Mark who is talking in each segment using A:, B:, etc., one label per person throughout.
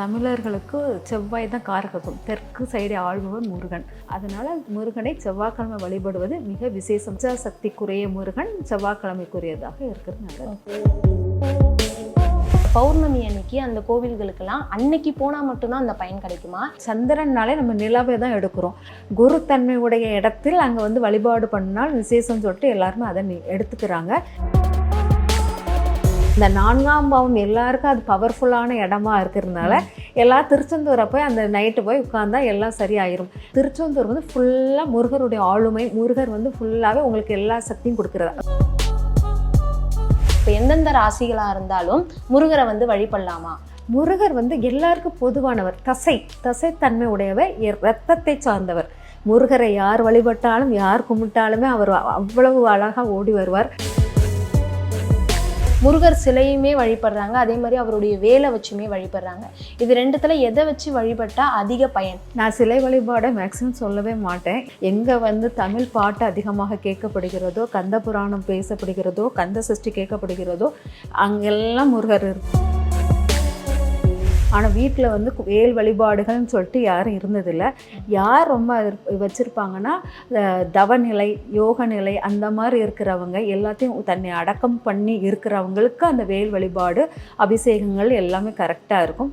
A: தமிழர்களுக்கு செவ்வாய் தான் காரகத்துவம். தெற்கு சைடு ஆள்பவர் முருகன். அதனால முருகனை செவ்வாய்க்கிழமை வழிபடுவது மிக விசேஷம். சக்திக்குரிய முருகன் செவ்வாய்க்கிழமைக்குரியதாக இருக்கிறது நல்லது
B: பௌர்ணமி அன்னைக்கு அந்த கோவில்களுக்கெல்லாம் அன்னைக்கு போனால் மட்டும்தான் அந்த பயன் கிடைக்குமா?
A: சந்திரன்னாலே நம்ம நிலவை தான் எடுக்கிறோம். குரு தன்மையுடைய இடத்தில் அங்கே வந்து வழிபாடு பண்ணால் விசேஷம் சொல்லிட்டு எல்லாருமே அதை எடுத்துக்கிறாங்க. இந்த நான்காம் பாவம் எல்லாருக்கும் அது பவர்ஃபுல்லான இடமா இருக்கிறதுனால எல்லா திருச்செந்தூரை போய் அந்த நைட்டு போய் உட்காந்தா எல்லாம் சரியாயிரும். திருச்செந்தூர் வந்து ஃபுல்லாக முருகருடைய ஆளுமை முருகர் வந்து ஃபுல்லாகவே உங்களுக்கு எல்லா சக்தியும் கொடுக்குறது.
B: இப்போ எந்தெந்த ராசிகளாக இருந்தாலும் முருகரை வந்து வழிபடலாமா?
A: முருகர் வந்து எல்லாருக்கும் பொதுவானவர் தசை தசைத்தன்மை உடையவர் எ- ரத்தத்தை சார்ந்தவர். முருகரை யார் வழிபட்டாலும் யார் கும்பிட்டாலுமே அவர் அவ்வளவு அழகாக ஓடி வருவார்.
B: முருகர் சிலையுமே வழிபடுறாங்க. அதே மாதிரி அவருடைய வேலை வச்சுமே வழிபடுறாங்க. இது ரெண்டுத்துல எதை வச்சு வழிபட்டா அதிக பயன்?
A: நான் சிலை வழிபாடை மேக்ஸிமம் சொல்லவே மாட்டேன். எங்கே வந்து தமிழ் பாட்டு அதிகமாக கேட்கப்படுகிறதோ கந்த புராணம் பேசப்படுகிறதோ கந்த சஷ்டி கேட்கப்படுகிறதோ அங்கெல்லாம் முருகர் இருக்கும் ஆனால் வீட்டில் வந்து வேல் வழிபாடுகள்னு சொல்லிட்டு யாரும் இருந்ததில்லை. யார் ரொம்ப வச்சுருப்பாங்கன்னா தவநிலை யோக நிலை அந்த மாதிரி இருக்கிறவங்க எல்லாத்தையும் தன்னை அடக்கம் பண்ணி இருக்கிறவங்களுக்கு அந்த வேல் வழிபாடு அபிஷேகங்கள் எல்லாமே கரெக்டாக இருக்கும்.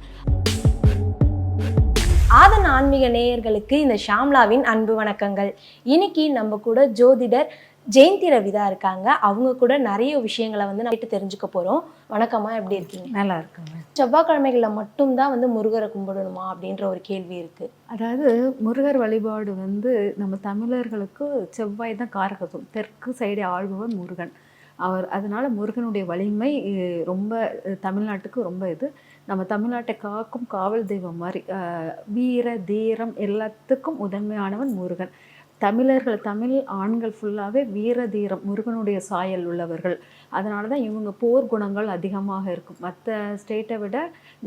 B: ஆதன் ஆன்மீக நேயர்களுக்கு இந்த ஷாம்லாவின் அன்பு வணக்கங்கள். இன்னைக்கு நம்ம கூட ஜோதிடர் ஜெயந்தி ரவிதா இருக்காங்க. அவங்க கூட நிறைய விஷயங்களை வந்து நம்ம தெரிஞ்சுக்க போறோம். வணக்கம்மா எப்படி இருக்கீங்க?
A: நல்லா இருக்குங்க.
B: செவ்வாய்க்கிழமைகளில் மட்டும்தான் வந்து முருகரை கும்பிடணுமா அப்படின்ற ஒரு கேள்வி இருக்கு.
A: அதாவது முருகர் வழிபாடு வந்து நம்ம தமிழர்களுக்கு செவ்வாய் தான் காரகத்துவம். தெற்கு சைடு ஆள்பவர் முருகன். அவர் அதனால முருகனுடைய வலிமை ரொம்ப தமிழ்நாட்டுக்கு ரொம்ப இது. நம்ம தமிழ்நாட்டை காக்கும் காவல் தெய்வம் மாதிரி வீர தீரம் எல்லாத்துக்கும் முதன்மையானவன் முருகன். தமிழர்கள் தமிழ் ஆண்கள் ஃபுல்லாகவே வீர தீரம் முருகனுடைய சாயல் உள்ளவர்கள். அதனால தான் இவங்க போர் குணங்கள் அதிகமாக இருக்கும். மற்ற ஸ்டேட்டை விட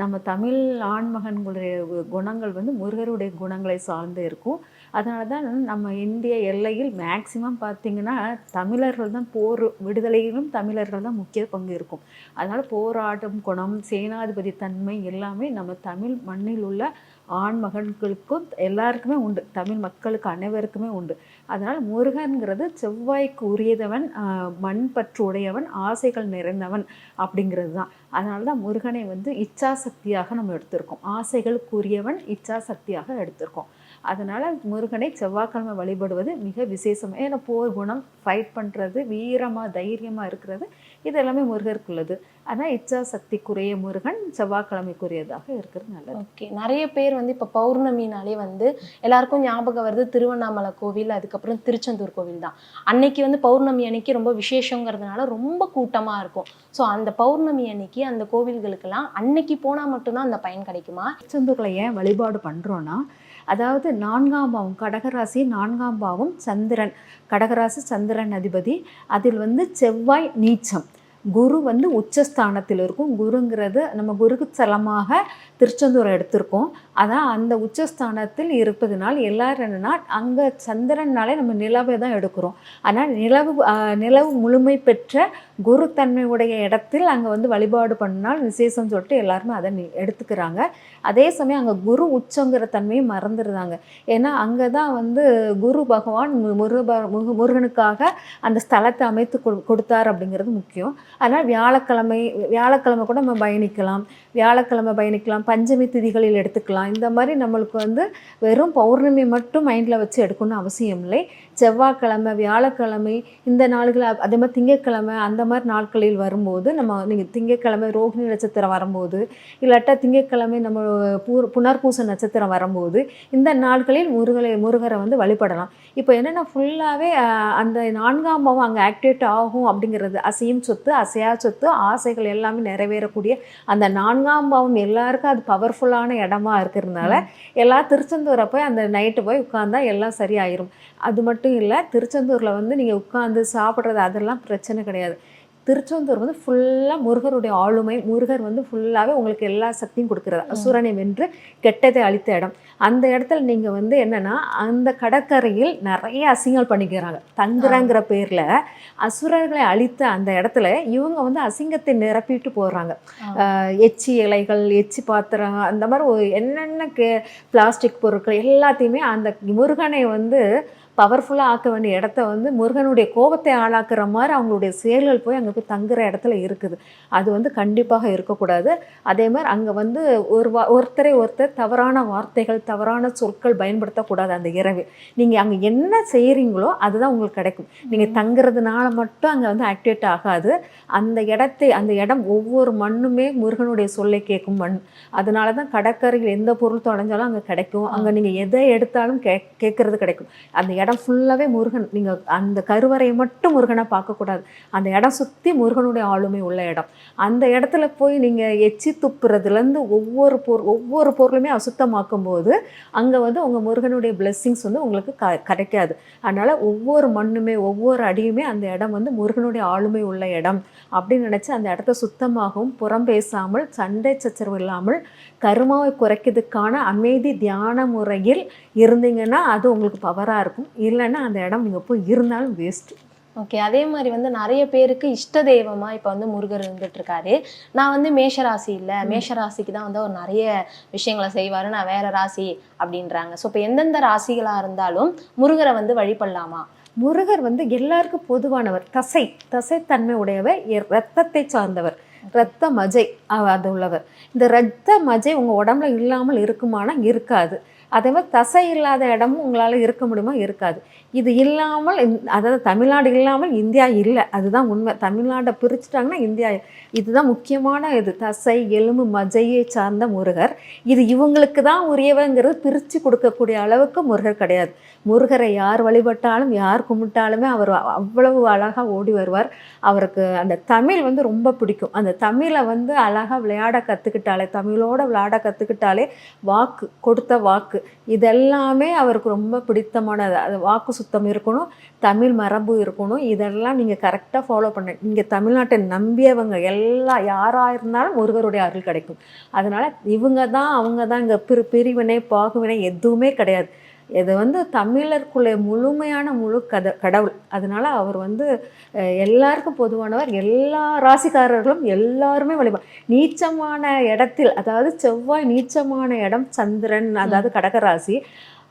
A: நம்ம தமிழ் ஆண்மகன்களுடைய குணங்கள் வந்து முருகருடைய குணங்களை சார்ந்து இருக்கும். அதனால தான் நம்ம இந்திய எல்லையில் மேக்சிமம் பார்த்திங்கன்னா தமிழர்கள் தான் போர் விடுதலையிலும் தமிழர்கள் தான் முக்கிய பங்கு இருக்கும். அதனால் போராட்டம் குணம் சேனாதிபதி தன்மை எல்லாமே நம்ம தமிழ் மண்ணில் உள்ள ஆண் மகன்களுக்கும் எல்லாருக்குமே உண்டு. தமிழ் மக்களுக்கு அனைவருக்குமே உண்டு. அதனால் முருகன்கிறது செவ்வாய்க்கு உரியதவன் மண் பற்று உடையவன் ஆசைகள் நிறைந்தவன் அப்படிங்கிறது தான் அதனால தான் முருகனை வந்து இச்சாசக்தியாக நம்ம எடுத்திருக்கோம். ஆசைகளுக்குரியவன் இச்சாசக்தியாக எடுத்திருக்கோம். அதனால் முருகனை செவ்வாய்க்கிழமை வழிபடுவது மிக விசேஷம். ஏன்னா போர் குணம் ஃபைட் பண்ணுறது வீரமாக தைரியமாக இருக்கிறது இது எல்லாமே முருகருக்குள்ளது. ஆனால் இச்சாசக்திக்குரிய முருகன் செவ்வாய்க்கிழமைக்குரியதாக இருக்கிறது நல்லது.
B: ஓகே. நிறைய பேர் வந்து இப்போ பௌர்ணமினாலே வந்து எல்லாருக்கும் ஞாபகம் வருது திருவண்ணாமலை கோவில் அதுக்கப்புறம் திருச்செந்தூர் கோவில் தான். அன்னைக்கு வந்து பௌர்ணமி அன்னைக்கு ரொம்ப விசேஷங்கிறதுனால ரொம்ப கூட்டமா இருக்கும். ஸோ அந்த பௌர்ணமி அன்னைக்கு அந்த கோவில்களுக்கெல்லாம் அன்னைக்கு போனா மட்டும்தான் அந்த பயன் கிடைக்குமா?
A: திருச்செந்தூர்களை ஏன் வழிபாடு பண்ணுறோன்னா அதாவது நான்காம் பாவம் கடகராசி நான்காம் பாவம் சந்திரன். கடகராசி சந்திரன் அதிபதி அதில் வந்து செவ்வாய் நீச்சம். குரு வந்து உச்சஸ்தானத்தில் இருக்கும். குருங்கிறது நம்ம குருக்கு சலமாக திருச்செந்தூரை எடுத்திருக்கோம். அதான் அந்த உச்சஸ்தானத்தில் இருப்பதனால் எல்லாரும் என்னன்னா அங்கே சந்திரன்னாலே நம்ம நிலவை தான் எடுக்கிறோம். ஆனால் நிலவு நிலவு முழுமை பெற்ற குரு தன்மையுடைய இடத்தில் அங்கே வந்து வழிபாடு பண்ணால் விசேஷம் சொல்லிட்டு எல்லாருமே அதை நி- எடுத்துக்கிறாங்க. அதே சமயம் அங்கே குரு உச்சங்கிற தன்மையும் மறந்துடுறாங்க. ஏன்னா அங்கே தான் வந்து குரு பகவான் மு- முருக முருகனுக்காக அந்த ஸ்தலத்தை அமைத்து கொடு- கொடுத்தார் அப்படிங்கிறது முக்கியம். அதனால் வியாழக்கிழமை வியாழக்கிழமை கூட நம்ம பயணிக்கலாம். வியாழக்கிழமை பயணிக்கலாம். பஞ்சமி திதிகளில் எடுத்துக்கலாம். இந்த மாதிரி நம்மளுக்கு வந்து வெறும் பௌர்ணமி மட்டும் மைண்டில் வச்சு எடுக்கணும்னு அவசியம் இல்லை. செவ்வாய்க்கிழமை வியாழக்கிழமை இந்த நாள்கள் அதே மாதிரி திங்கட்கிழமை அந்த மாதிரி நாட்களில் வரும்போது நம்ம நீங்கள் திங்கட்கிழமை ரோகிணி நட்சத்திரம் வரும்போது இல்லாட்டா திங்கட்கிழமை நம்ம பூ புனர்பூச நட்சத்திரம் வரும்போது இந்த நாட்களில் முருகலை முருகரை வந்து வழிபடலாம். இப்போ என்னென்னா ஃபுல்லாகவே அந்த நான்காம் பாவம் அங்கே ஆக்டிவேட் ஆகும் அப்படிங்கிறது அசையும் சொத்து அசையா சொத்து ஆசைகள் எல்லாமே நிறைவேறக்கூடிய அந்த நான்காம் பாவம் எல்லாருக்கும் அது பவர்ஃபுல்லான இடமா இருக்கிறதுனால எல்லாம் திருச்செந்தூரை போய் அந்த நைட்டு போய் உட்காந்தா எல்லாம் சரியாயிரும். அது மட்டும் இல்லை திருச்செந்தூரில் வந்து நீங்கள் உட்காந்து சாப்பிட்றது அதெல்லாம் பிரச்சனை கிடையாது. திருச்செந்தூர் வந்து ஃபுல்லாக முருகருடைய ஆளுமை முருகர் வந்து ஃபுல்லாகவே உங்களுக்கு எல்லா சக்தியும் கொடுக்குறாரு. அசுரனை வென்று கெட்டதை அழித்த இடம். அந்த இடத்துல நீங்கள் வந்து என்னன்னா அந்த கடற்கரையில் நிறைய அசிங்கங்கள் பண்ணிக்கிறாங்க. தங்குறங்கிற பேரில் அசுரர்களை அழித்த அந்த இடத்துல இவங்க வந்து அசிங்கத்தை நிரப்பிட்டு போடுறாங்க எச்சி இலைகள் எச்சி பாத்திரம் அந்த மாதிரி என்னென்ன கே பிளாஸ்டிக் பொருட்கள் எல்லாத்தையுமே அந்த முருகனை வந்து பவர்ஃபுல்லாக ஆக்க வேண்டிய இடத்த வந்து முருகனுடைய கோபத்தை ஆளாக்குற மாதிரி அவங்களுடைய செயல்கள் போய் அங்கே போய் தங்குற இடத்துல இருக்குது. அது வந்து கண்டிப்பாக இருக்கக்கூடாது. அதே மாதிரி அங்கே வந்து ஒரு வா ஒருத்தரை ஒருத்தர் தவறான வார்த்தைகள் தவறான சொற்கள் பயன்படுத்தக்கூடாது அந்த இரவு நீங்கள் அங்கே என்ன செய்கிறீங்களோ அதுதான் உங்களுக்கு கிடைக்கும். நீங்கள் தங்குறதுனால மட்டும் அங்கே வந்து ஆக்டிவேட் ஆகாது. அந்த இடத்தை அந்த இடம் ஒவ்வொரு மண்ணுமே முருகனுடைய சொல்லை கேட்கும் மண். அதனால தான் கடற்கரையில் எந்த பொருள் தொலைஞ்சாலும் அங்கே கிடைக்கும். அங்கே நீங்கள் எதை எடுத்தாலும் கே கேட்கறது கிடைக்கும். அந்த இடம் ஃபுல்லாகவே முருகன். நீங்கள் அந்த கருவறையை மட்டும் முருகனை பார்க்கக்கூடாது. அந்த இடம் சுற்றி முருகனுடைய ஆளுமை உள்ள இடம். அந்த இடத்துல போய் நீங்கள் எச்சி துப்புறதுலேருந்து ஒவ்வொரு பொருள் ஒவ்வொரு பொருளுமே அசுத்தமாக்கும் போது அங்கே வந்து உங்கள் முருகனுடைய பிளெஸ்ஸிங்ஸ் வந்து உங்களுக்கு க கிடைக்காது. அதனால் ஒவ்வொரு மண்ணுமே ஒவ்வொரு அடியுமே அந்த இடம் வந்து முருகனுடைய ஆளுமை உள்ள இடம் அப்படின்னு நினச்சி அந்த இடத்த சுத்தமாகவும் புறம் பேசாமல் சண்டை சச்சரவு இல்லாமல் கருமாவை குறைக்கிறதுக்கான அமைதி தியான முறையில் இருந்தீங்கன்னா அது உங்களுக்கு பவராக இருக்கும். இல்லைன்னா அந்த இடம் நீங்கள் போய் இருந்தாலும் வேஸ்ட்டு
B: ஓகே அதே மாதிரி வந்து நிறைய பேருக்கு இஷ்ட தெய்வமா இப்ப வந்து முருகர் இருந்துட்டு இருக்காரு நான் வந்து மேஷ ராசி இல்ல. மேஷ ராசிக்கு தான் வந்து அவர் நிறைய விஷயங்களை செய்வாரு. நான் வேற ராசி அப்படின்றாங்க. ஸோ இப்போ எந்தெந்த ராசிகளா இருந்தாலும் முருகரை வந்து வழிபடலாமா?
A: முருகர் வந்து எல்லாருக்கும் பொதுவானவர். தசை. தசைத்தன்மை உடையவர். இரத்தத்தை சார்ந்தவர். இரத்த மஜை அது உள்ளவர். இந்த இரத்த மஜை உங்கள் உடம்புல இல்லாமல் இருக்குமானா இருக்காது. அதே மாதிரி தசை இல்லாத இடமும் உங்களால் இருக்க முடியுமா? இருக்காது. இது இல்லாமல் அதாவது தமிழ்நாடு இல்லாமல் இந்தியா இல்லை. அதுதான் உண்மை. தமிழ்நாட்டை பிரிச்சுட்டாங்கன்னா இந்தியா இதுதான் முக்கியமான இது. தசை எலும்பு மஜையை சார்ந்த முருகர். இது இவங்களுக்கு தான் உரியவங்கிறது பிரித்து கொடுக்கக்கூடிய அளவுக்கு முருகர் கிடையாது. முருகரை யார் வழிபட்டாலும் யார் கும்பிட்டாலுமே அவர் அவ்வளவு அழகாக ஓடி வருவார். அவருக்கு அந்த தமிழ் வந்து ரொம்ப பிடிக்கும். அந்த தமிழை வந்து அழகாக விளையாட கற்றுக்கிட்டாலே தமிழோட விளையாட கற்றுக்கிட்டாலே வாக்கு கொடுத்த வாக்கு இதெல்லாமே அவருக்கு ரொம்ப பிடித்தமானது. அது வாக்கு சுத்தம் இருக்கணும் தமிழ் மரபு இருக்கணும். இதெல்லாம் நீங்கள் கரெக்டாக ஃபாலோ பண்ண நீங்கள் தமிழ்நாட்டை நம்பியவங்க எல்லா யாராக இருந்தாலும் முருகருடைய அருள் கிடைக்கும். அதனால் இவங்க தான் அவங்க தான் இங்கே பிரி பிரிவினை பாகுவினை எதுவுமே கிடையாது. இது வந்து தமிழருக்குள்ளே முழுமையான முழு கத கடவுள். அதனால அவர் வந்து எல்லாருக்கும் பொதுவானவர் எல்லா ராசிக்காரர்களும் எல்லாருமே வழிபா நீச்சமான இடத்தில் அதாவது செவ்வாய் நீச்சமான இடம் சந்திரன் அதாவது கடகராசி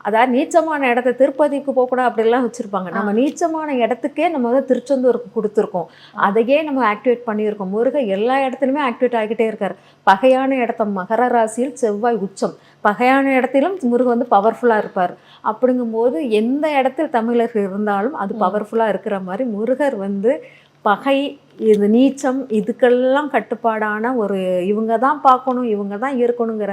A: அதாவது நீச்சமான இடத்த திருப்பதிக்கு போகக்கூடாது அப்படிலாம் வச்சுருப்பாங்க. நம்ம நீச்சமான இடத்துக்கே நம்ம வந்து திருச்செந்தூருக்கு கொடுத்துருக்கோம். அதையே நம்ம ஆக்டிவேட் பண்ணியிருக்கோம். முருகன் எல்லா இடத்துலையுமே ஆக்டிவேட் ஆகிக்கிட்டே இருக்கார். பகையான இடத்த மகர ராசியில் செவ்வாய் உச்சம். பகையான இடத்திலும் முருகன் வந்து பவர்ஃபுல்லாக இருப்பார். அப்படிங்கும்போது எந்த இடத்தில் தமிழர்கள் இருந்தாலும் அது பவர்ஃபுல்லாக இருக்கிற மாதிரி முருகர் வந்து பகை இது நீச்சம் இதுக்கெல்லாம் கட்டுப்பாடான ஒரு இவங்க தான் பார்க்கணும் இவங்க தான் இருக்கணுங்கிற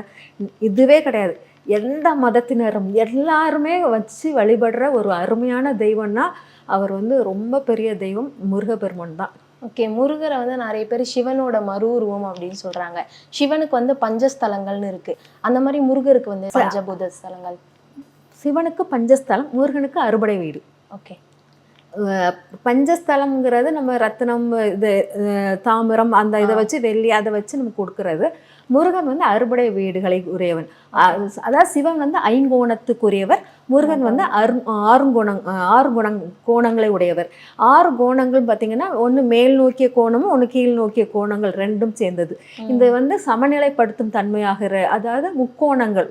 A: இதுவே கிடையாது. எந்த மதத்தினரும் எல்லாருமே வச்சு வழிபடுற ஒரு அருமையான தெய்வம்னா அவர் வந்து ரொம்ப பெரிய தெய்வம் முருகப்பெருமான் தான்.
B: ஓகே முருகரை வந்து நிறைய பேர் சிவனோட மறு உருவம் அப்படின்னு சொல்றாங்க. சிவனுக்கு வந்து பஞ்சஸ்தலங்கள்னு இருக்கு. அந்த மாதிரி முருகருக்கு வந்து பஞ்சபூத ஸ்தலங்கள்?
A: சிவனுக்கு பஞ்சஸ்தலம் முருகனுக்கு அறுபடை வீடு.
B: ஓகே.
A: பஞ்சஸ்தலம்ங்கிறது நம்ம ரத்தினம் இது தாமிரம் அந்த இதை வச்சு வெள்ளி அதை வச்சு நம்ம கொடுக்கறது. முருகன் வந்து அறுபடை வீடுகளை உரியவன் அதாவது சிவன் வந்து ஐங்கோணத்துக்குரியவர். முருகன் வந்து அரு ஆறு குணம் ஆறு குணம் கோணங்களை உடையவர். ஆறு கோணங்கள் பார்த்தீங்கன்னா ஒன்று மேல் நோக்கிய கோணமும் ஒன்று கீழ் நோக்கிய கோணங்கள் ரெண்டும் சேர்ந்தது. இந்த வந்து சமநிலைப்படுத்தும் தன்மையாகிற அதாவது முக்கோணங்கள்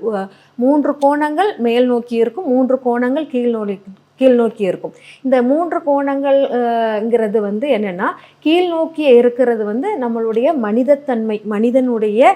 A: மூன்று கோணங்கள் மேல் நோக்கி இருக்கும் மூன்று கோணங்கள் கீழ் நோக்கி கீழ்நோக்கி இருக்கும். இந்த மூன்று கோணங்கள்ங்கிறது வந்து என்னென்னா கீழ்நோக்கி இருக்கிறது வந்து நம்மளுடைய மனிதத்தன்மை மனிதனுடைய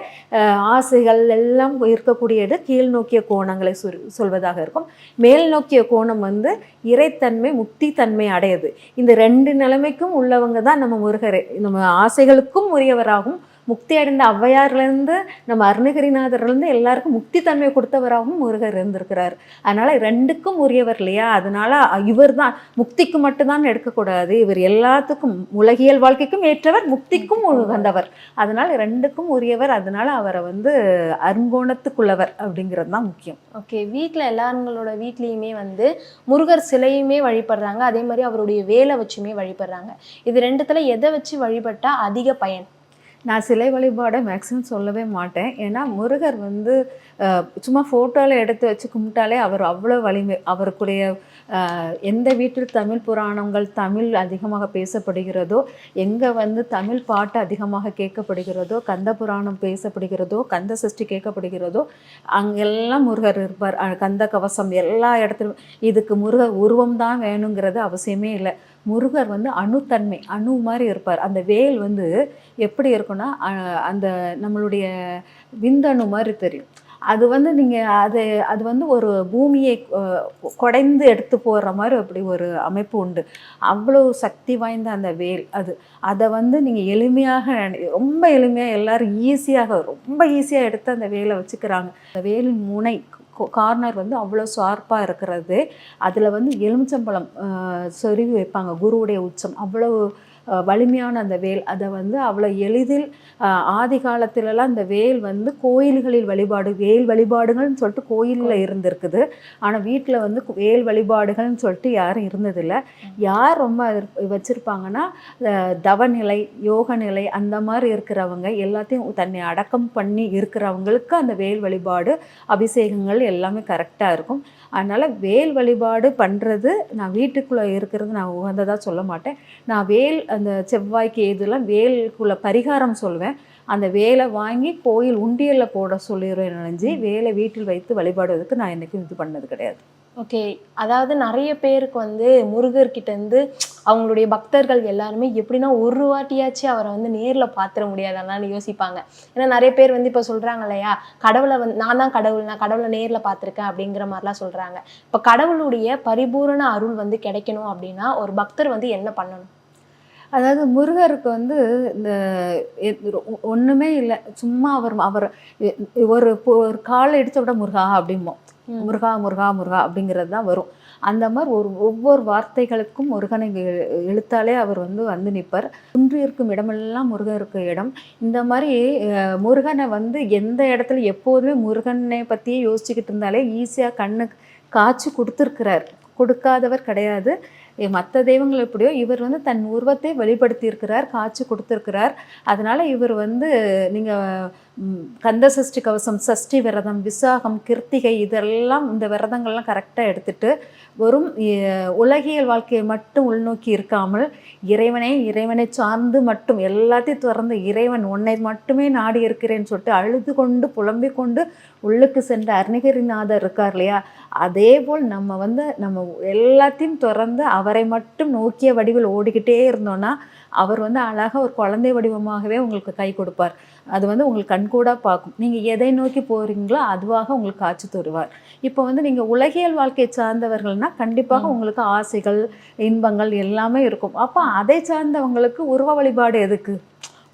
A: ஆசைகள் எல்லாம் இருக்கக்கூடியது கீழ்நோக்கிய கோணங்களை சொல் சொல்வதாக இருக்கும். மேல் நோக்கிய கோணம் வந்து இறைத்தன்மை முக்தி தன்மை அடையுது. இந்த ரெண்டு நிலைமைக்கும் உள்ளவங்க தான் நம்ம முருகரை. நம்ம ஆசைகளுக்கும் உரியவராகவும் முக்தி அடைந்த ஔவையார்லேருந்து நம்ம அருணகிரிநாதர்லேருந்து எல்லாருக்கும் முக்தி தன்மை கொடுத்தவராகவும் முருகர் இருந்திருக்கிறார். அதனால் ரெண்டுக்கும் உரியவர் இல்லையா? அதனால் இவர் தான் முக்திக்கு மட்டும்தான் எடுக்கக்கூடாது. இவர் எல்லாத்துக்கும் உலகியல் வாழ்க்கைக்கும் ஏற்றவர் முக்திக்கும் உகந்தவர். அதனால் ரெண்டுக்கும் உரியவர் அதனால் அவரை வந்து அருங்கோணத்துக்குள்ளவர் அப்படிங்கிறது தான் முக்கியம்.
B: ஓகே வீட்டில் எல்லாருங்களோட வீட்லேயுமே வந்து முருகர் சிலையுமே வழிபடுறாங்க. அதே மாதிரி அவருடைய வேலை வச்சுமே வழிபடுறாங்க. இது ரெண்டுத்தில் எதை வச்சு வழிபட்டால் அதிக பயன்?
A: நான் சிலை வழிபாடை மேக்ஸிமம் சொல்லவே மாட்டேன். ஏன்னா முருகர் வந்து சும்மா ஃபோட்டோவில் எடுத்து வச்சு கும்பிட்டாலே அவர் அவ்வளோ வலிமை அவருக்குடைய எந்த வீட்டில் தமிழ் புராணங்கள் தமிழ் அதிகமாக பேசப்படுகிறதோ எங்கே வந்து தமிழ் பாட்டு அதிகமாக கேட்கப்படுகிறதோ கந்த புராணம் பேசப்படுகிறதோ கந்த சஷ்டி கேட்கப்படுகிறதோ அங்கெல்லாம் முருகர் இருப்பார். கந்த கவசம் எல்லா இடத்துலையும் இதுக்கு முருகர் உருவம் தான் வேணுங்கிறது அவசியமே இல்லை. முருகர் வந்து அணுத்தன்மை அணு மாதிரி இருப்பார். அந்த வேல் வந்து எப்படி இருக்கும்னா அந்த நம்மளுடைய விந்தணு மாதிரி தெரியும். அது வந்து நீங்கள் அது அது வந்து ஒரு பூமியை குடைந்து எடுத்து போடுற மாதிரி அப்படி ஒரு அமைப்பு உண்டு. அவ்வளோ சக்தி வாய்ந்த அந்த வேல் அது. அதை வந்து நீங்கள் எளிமையாக ரொம்ப எளிமையாக எல்லாரும் ஈஸியாக ரொம்ப ஈஸியாக எடுத்து அந்த வேலை வச்சுக்கிறாங்க. அந்த வேலின் முனை கார்னர் வந்து அவ்வளோ ஷார்ப்பாக இருக்கிறது. அதில் வந்து எலுமிச்சம்பழம் செருவி சொருவி வைப்பாங்க. குருவுடைய உச்சம். அவ்வளோ வலிமையான அந்த வேல். அதை வந்து அவ்வளோ எளிதில் ஆதி காலத்திலலாம் அந்த வேல் வந்து கோயில்களில் வழிபாடு வேல் வழிபாடுகள்னு சொல்லிட்டு கோயிலில் இருந்திருக்குது. ஆனால் வீட்டில் வந்து வேல் வழிபாடுகள்னு சொல்லிட்டு யாரும் இருந்ததில்லை. யார் ரொம்ப வச்சுருப்பாங்கன்னா தவநிலை யோக நிலை அந்த மாதிரி இருக்கிறவங்க எல்லாத்தையும் தன்னை அடக்கம் பண்ணி இருக்கிறவங்களுக்கு அந்த வேல் வழிபாடு அபிஷேகங்கள் எல்லாமே கரெக்டாக இருக்கும். அதனால் வேல் வழிபாடு பண்ணுறது நான் வீட்டுக்குள்ளே இருக்கிறது நான் உகந்ததாக சொல்ல மாட்டேன். நான் வேல் அந்த செவ்வாய்க்கு இதெல்லாம் வேலுக்குள்ள பரிகாரம் சொல்லுவேன் அந்த வேலை வாங்கி கோயில் உண்டியலில் போட சொல்லிடுவேன் நினைஞ்சு வேலை வீட்டில் வைத்து வழிபாடுவதற்கு நான் என்றைக்கும் இது பண்ணது கிடையாது.
B: ஓகே அதாவது நிறைய பேருக்கு வந்து முருகர்கிட்டேருந்து அவங்களுடைய பக்தர்கள் எல்லாருமே எப்படின்னா ஒரு வாட்டியாச்சும் அவரை வந்து நேரில் பார்த்துட முடியாதான்னு யோசிப்பாங்க. ஏன்னா நிறைய பேர் வந்து இப்போ சொல்கிறாங்க இல்லையா கடவுளை வந்து நான் தான் கடவுள் நான் கடவுளை நேரில் பார்த்துருக்கேன் அப்படிங்கிற மாதிரிலாம் சொல்கிறாங்க இப்போ கடவுளுடைய பரிபூரண அருள் வந்து கிடைக்கணும் அப்படின்னா ஒரு பக்தர் வந்து என்ன பண்ணணும்?
A: அதாவது முருகருக்கு வந்து இந்த ஒன்றுமே இல்லை. சும்மா அவர் அவர் ஒரு ஒரு காலை எடுத்த விட முருகா அப்படிம்போம். முருகா முருகா முருகா அப்படிங்கிறது தான் வரும். அந்த மாதிரி ஒரு ஒவ்வொரு வார்த்தைகளுக்கும் முருகனை இழுத்தாலே அவர் வந்து வந்து நிற்பார் குன்று இருக்கும் இடமெல்லாம் முருகருக்கு இடம். இந்த மாதிரி முருகனை வந்து எந்த இடத்துல எப்போதுமே முருகனை பற்றியே யோசிச்சுக்கிட்டு இருந்தாலே ஈஸியாக கண்ணுக்கு காய்ச்சி கொடுத்துருக்கிறார். கொடுக்காதவர் கிடையாது. மற்ற தெய்வங்கள் எப்படியோ இவர் வந்து தன் உருவத்தை வெளிப்படுத்தியிருக்கிறார் காய்ச்சி காட்சி கொடுத்துருக்கிறார். அதனால் இவர் வந்து நீங்கள் கந்த சஷ்டி கவசம் சஷ்டி விரதம் விசாகம் கிருத்திகை இதெல்லாம் இந்த விரதங்கள்லாம் கரெக்டாக எடுத்துட்டு வெறும் உலகியல் வாழ்க்கையை மட்டும் உள்நோக்கி இருக்காமல் இறைவனை இறைவனை சார்ந்து மட்டும் எல்லாத்தையும் திறந்து இறைவன் உன்னை மட்டுமே நாடி இருக்கிறேன்னு சொல்லிட்டு அழுது கொண்டு புலம்பிக் கொண்டு உள்ளுக்கு சென்ற அருணகிரிநாதர் இருக்கார் இல்லையா? அதே போல் நம்ம வந்து நம்ம எல்லாத்தையும் திறந்து அவரை மட்டும் நோக்கிய வடிவில் ஓடிக்கிட்டே இருந்தோன்னா அவர் வந்து அழகாக ஒரு குழந்தை வடிவமாகவே உங்களுக்கு கை கொடுப்பார். அது வந்து உங்களுக்கு கண்கூடாக பார்க்கும். நீங்கள் எதை நோக்கி போகிறீங்களோ அதுவாக உங்களுக்கு காட்சி தருவார். இப்போ வந்து நீங்கள் உலகியல் வாழ்க்கையை சார்ந்தவர்கள்னா கண்டிப்பாக உங்களுக்கு ஆசைகள் இன்பங்கள் எல்லாமே இருக்கும். அப்போ அதை சார்ந்தவங்களுக்கு உருவ வழிபாடு எதுக்கு?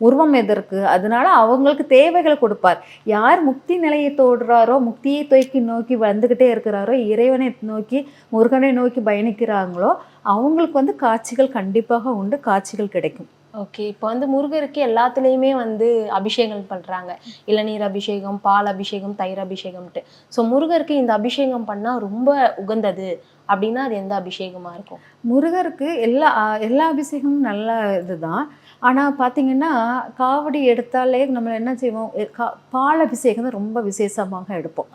A: உருவம் எதற்கு அதனால அவங்களுக்கு தேவைகளை கொடுப்பார். யார் முக்தி நிலையை தோடுறாரோ முக்தியை தூக்கி நோக்கி வந்துக்கிட்டே இருக்கிறாரோ இறைவனை நோக்கி முருகனை நோக்கி பயணிக்கிறாங்களோ அவங்களுக்கு வந்து காட்சிகள் கண்டிப்பாக உண்டு காட்சிகள் கிடைக்கும்.
B: ஓகே இப்போ வந்து முருகருக்கு எல்லாத்துலேயுமே வந்து அபிஷேகம் பண்றாங்க. இளநீர் அபிஷேகம் பால் அபிஷேகம் தயிர் அபிஷேகம்ட்டு ஸோ முருகருக்கு இந்த அபிஷேகம் பண்ணா ரொம்ப உகந்தது அப்படின்னா அது எந்த அபிஷேகமா இருக்கும்?
A: முருகருக்கு எல்லா எல்லா அபிஷேகமும் நல்ல இதுதான். ஆனால் பார்த்தீங்கன்னா காவடி எடுத்தாலே நம்ம என்ன செய்வோம்? கா- பால் அபிஷேகம் தான் ரொம்ப விசேஷமாக எடுப்போம்.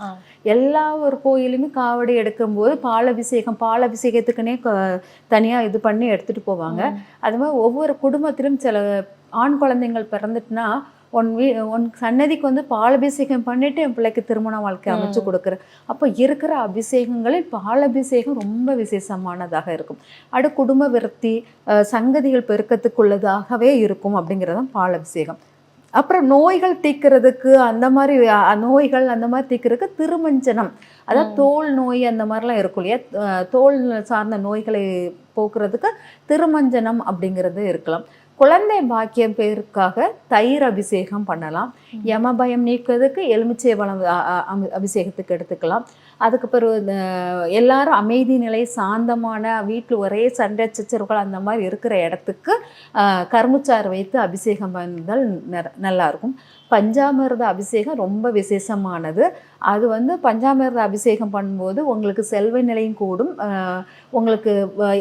A: எல்லா ஒரு கோயிலுமே காவடி எடுக்கும்போது பால் அபிஷேகம் பால் அபிஷேகத்துக்குன்னே தனியாக இது பண்ணி எடுத்துகிட்டு போவாங்க. அது மாதிரி ஒவ்வொரு குடும்பத்திலும் சில ஆண் குழந்தைங்கள் பிறந்துட்டுனா உன் வீ உன் சன்னதிக்கு வந்து பாலபிஷேகம் பண்ணிட்டு என் பிள்ளைக்கு திருமண வாழ்க்கை அமைச்சு கொடுக்குற. அப்போ இருக்கிற அபிஷேகங்களில் பாலபிஷேகம் ரொம்ப விசேஷமானதாக இருக்கும். அடு குடும்ப விருத்தி சங்கதிகள் பெருக்கத்துக்குள்ளதாகவே இருக்கும் அப்படிங்கிறது தான் பாலபிஷேகம். அப்புறம் நோய்கள் தீர்க்கிறதுக்கு அந்த மாதிரி நோய்கள் அந்த மாதிரி தீர்க்கிறதுக்கு திருமஞ்சனம். அதாவது தோல் நோய் அந்த மாதிரிலாம் இருக்கும் இல்லையா? தோல் சார்ந்த நோய்களை போக்குறதுக்கு திருமஞ்சனம் அப்படிங்கிறது இருக்கலாம். குழந்தை பாக்கியம் பேருக்காக தயிர் அபிஷேகம் பண்ணலாம். யமபயம் நீக்குறதுக்கு எலுமிச்சை பழம் அமி- அபிஷேகத்துக்கு எடுத்துக்கலாம். அதுக்கு பிறகு இந்த எல்லாரும் அமைதி நிலை சாந்தமான வீட்டில் ஒரே சண்டை சச்சரவுகள் அந்த மாதிரி இருக்கிற இடத்துக்கு ஆஹ், கரும்புச்சாறு வைத்து அபிஷேகம் பண்ணால் நல்லாயிருக்கும் நல்லா பஞ்சாமிர்த அபிஷேகம் ரொம்ப விசேஷமானது. அது வந்து பஞ்சாமிர்த அபிஷேகம் பண்ணும்போது உங்களுக்கு செல்வ நிலையும் கூடும். உங்களுக்கு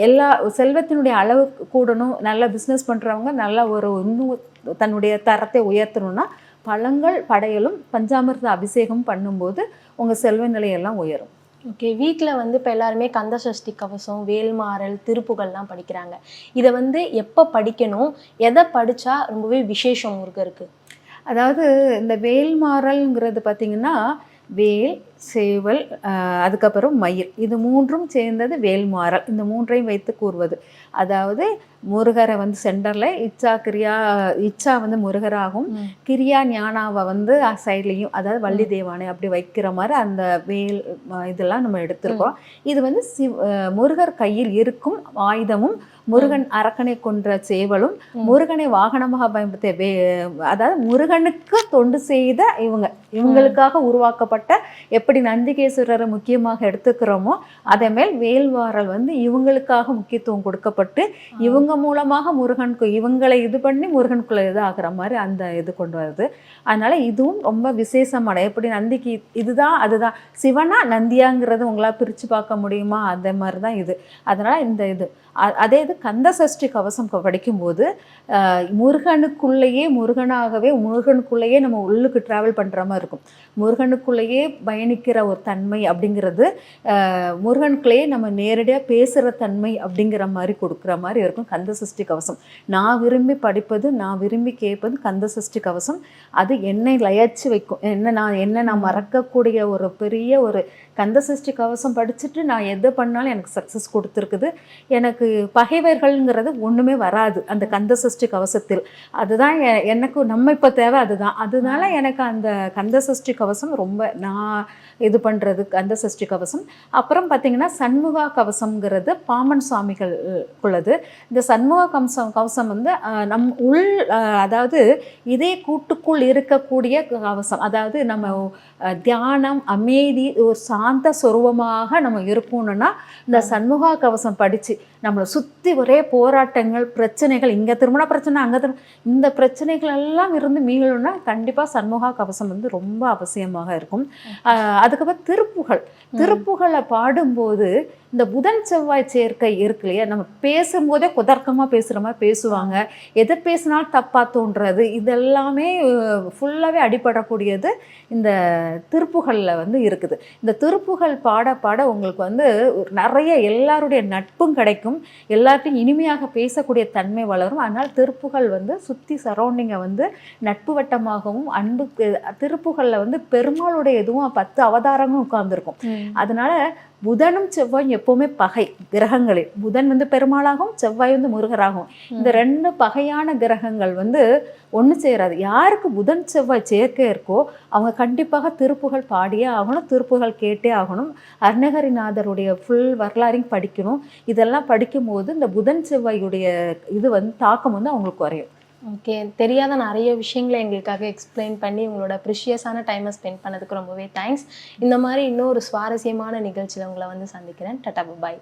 A: எல்லா செல்வத்தினுடைய அளவு கூடணும். நல்லா பிஸ்னஸ் பண்ணுறவங்க நல்லா ஒரு இன்னும் தன்னுடைய தரத்தை உயர்த்தணும்னா பழங்கள் படையலும் பஞ்சாமிர்த அபிஷேகம் பண்ணும்போது உங்கள் செல்வ நிலையெல்லாம் உயரும்.
B: ஓகே வீட்டில் வந்து இப்போ எல்லாருமே கந்த சஷ்டி கவசம் வேல்மாறல் திருப்புகள்லாம் படிக்கிறாங்க. இதை வந்து எப்போ படிக்கணும்? எதை படித்தா ரொம்பவே விசேஷம் முருகருக்கு
A: அதாவது இந்த வேல்மாறல்ங்கிறது பார்த்தீங்கன்னா வேல் சேவல் அதுக்கப்புறம் மயில். இது மூன்றும் சேர்ந்தது வேல்மாறல் இந்த மூன்றையும் வைத்து கூறுவது. அதாவது முருகரை வந்து சென்டரில் இச்சா கிரியா இச்சா வந்து முருகராகும். கிரியா ஞானாவை வந்து சைட்லேயும் அதாவது வள்ளி தேவானை அப்படி வைக்கிற மாதிரி அந்த வேல் இதெல்லாம் நம்ம எடுத்திருக்கோம் இது வந்து சிவ் முருகர் கையில் இருக்கும் ஆயுதமும் முருகன் அரக்கனை கொன்ற சேவலும். முருகனை வாகனமாக பயன்படுத்திய வே அதாவது முருகனுக்கு தொண்டு செய்த இவங்க. இவங்களுக்காக உருவாக்கப்பட்ட எப்படி நந்திகேஸ்வரரை முக்கியமாக எடுத்துக்கிறோமோ அதே மேல் வேல்வாரல் வந்து இவங்களுக்காக முக்கியத்துவம் கொடுக்கப்பட்டு இவங்க மூலமாக முருகனுக்கு இவங்களை இது பண்ணி முருகனுக்குள்ள இது ஆகுற மாதிரி அந்த இது கொண்டு வருது. அதனால இதுவும் ரொம்ப விசேஷமான எப்படி நந்திக்கு இதுதான் அதுதான். சிவனா நந்தியாங்கிறது உங்களால் பிரித்து பார்க்க முடியுமா? அந்த மாதிரி தான் இது. அதனால இந்த இது. அதே இது கந்த சஷ்டி கவசம் படிக்கும்போது முருகனுக்குள்ளேயே முருகனாகவே முருகனுக்குள்ளேயே நம்ம உள்ளுக்கு ட்ராவல் பண்ணுற மாதிரி இருக்கும். முருகனுக்குள்ளேயே பயணிக்கிற ஒரு தன்மை அப்படிங்கிறது முருகனுக்குள்ளேயே நம்ம நேரடியாக பேசுகிற தன்மை அப்படிங்கிற மாதிரி கொடுக்குற மாதிரி இருக்கும் கந்த சஷ்டி கவசம். நான் விரும்பி படிப்பது நான் விரும்பி கேட்பது கந்த சஷ்டி கவசம். அது என்னை லயச்சு வைக்கும். என்ன நான் என்ன நான் மறக்கக்கூடிய ஒரு பெரிய ஒரு கந்த சஷ்டி கவசம் படிச்சுட்டு நான் எதை பண்ணாலும் எனக்கு சக்ஸஸ் கொடுத்துருக்குது. எனக்கு பகைவர்கள்ங்கிறது ஒன்றுமே வராது அந்த கந்த சஷ்டி கவசத்தில். அதுதான் எ- எனக்கு நம்ம இப்போ தேவை அதுதான். அதனால எனக்கு அந்த கந்த சஷ்டி கவசம் ரொம்ப நான் இது பண்ணுறது கந்த சஷ்டி கவசம். அப்புறம் பார்த்தீங்கன்னா சண்முகா கவசம்ங்கிறது பாமன் சுவாமிகள் உள்ளது இந்த சண்முக கவசம் கவசம் வந்து நம் உள் அதாவது இதே கூட்டுக்குள் இருக்கக்கூடிய கவசம். அதாவது நம்ம தியானம் அமைதி ஒரு சாந்த சொருவமாக நம்ம இருக்கணும்னா இந்த சண்முகா கவசம் படித்து நம்மளை சுற்றி ஒரே போராட்டங்கள் பிரச்சனைகள் இங்கே திருமண பிரச்சனை அங்கே திரும்ப இந்த பிரச்சனைகள் எல்லாம் இருந்து மீளணும்னா கண்டிப்பாக சண்முகா கவசம் வந்து ரொம்ப அவசியமாக இருக்கும். அதுக்கப்புறம் திருப்புகள். திருப்புகளை பாடும்போது இந்த புதன் செவ்வாய் சேர்க்கை இருக்கு இல்லையா? நம்ம பேசும்போதே குதர்க்கமாக பேசுகிற மாதிரி பேசுவாங்க. எதை பேசினாலும் தப்பாக தோன்றது? இதெல்லாமே ஃபுல்லாகவே அடிபடக்கூடியது இந்த திருப்புகளில் வந்து இருக்குது. இந்த திருப்புகள் பாட பாட உங்களுக்கு வந்து நிறைய எல்லாருடைய நட்பும் கிடைக்கும். எல்லார்ட்டையும் இனிமையாக பேசக்கூடிய தன்மை வளரும். அதனால் திருப்புகள் வந்து சுற்றி சரௌண்டிங்கை வந்து நட்பு வட்டமாகவும் அன்பு திருப்புகளில் வந்து பெருமாளுடைய இதுவும் பத்து அவதாரங்களும் உட்கார்ந்துருக்கும். அதனால புதனும் செவ்வாயும் எப்பவுமே பகை கிரகங்களில். புதன் வந்து பெருமாளாகும் செவ்வாய் வந்து முருகராகும் இந்த ரெண்டு பகையான கிரகங்கள் வந்து ஒன்று சேராது. யாருக்கு புதன் செவ்வாய் சேர்க்கை இருக்கோ அவங்க கண்டிப்பாக திருப்புகள் பாடியே ஆகணும் திருப்புகள் கேட்டே ஆகணும். அருணகிரிநாதருடைய ஃபுல் வரலாறையும் படிக்கணும். இதெல்லாம் படிக்கும்போது இந்த புதன் செவ்வாயுடைய இது வந்து தாக்கம் வந்து அவங்களுக்கு குறையும்.
B: ஓகே. தெரியாத நிறைய விஷயங்களை எங்களுக்காக எக்ஸ்பிளைன் பண்ணி உங்களோட ப்ரிஷியஸான டைமை ஸ்பெண்ட் பண்ணதுக்கு ரொம்பவே தேங்க்ஸ் இந்த மாதிரி இன்னொரு சுவாரஸ்யமான நிகழ்ச்சியில் உங்களை வந்து சந்திக்கிறேன். டட்டா பாய்